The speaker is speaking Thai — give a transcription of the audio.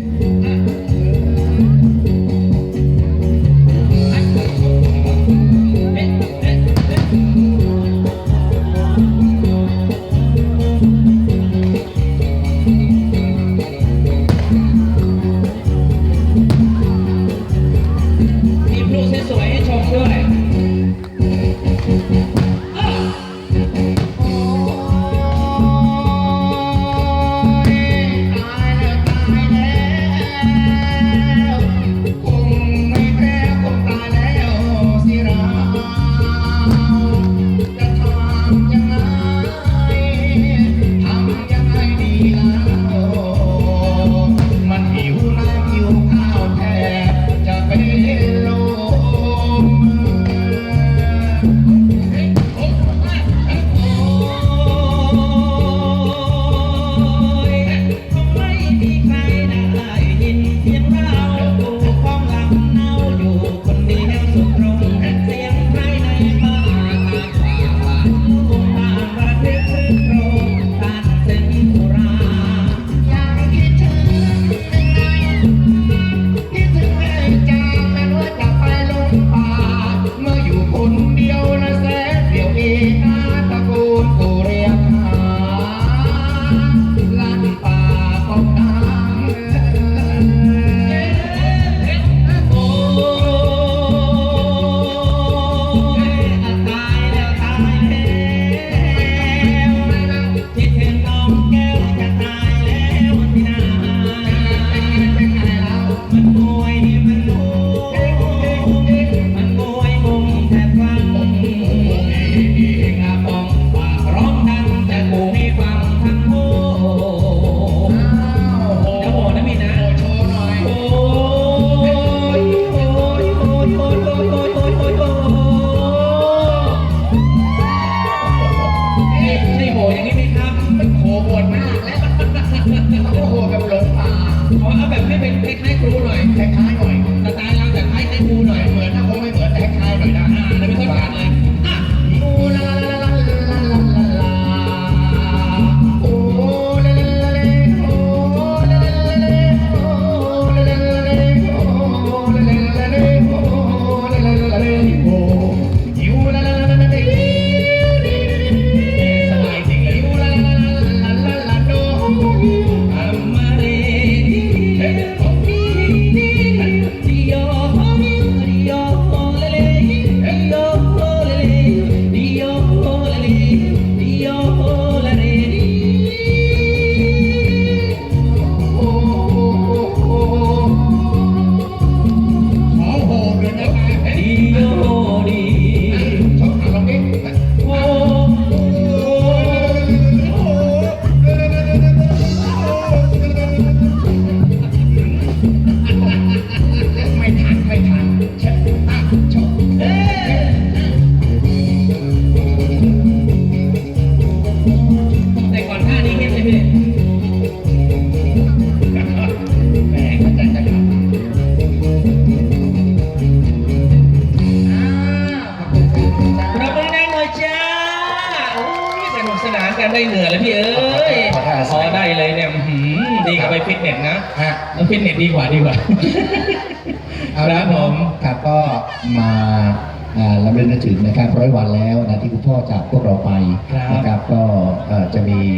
Amen. ขอเอาแบบไม่เป็นพริกให้ครู กรมได้เหนื่อยแล้วพี่เอ้ยพอได้เลยเนี่ยดีกว่าไปฟิตเนสนะฮะ แล้วฟิตเนสดีกว่าดีกว่า เอาละครับผม ครับก็มาลำเลียงถึงนะครับร้อยวันแล้วนะที่คุณพ่อจากพวกเราไปนะครับก็จะมี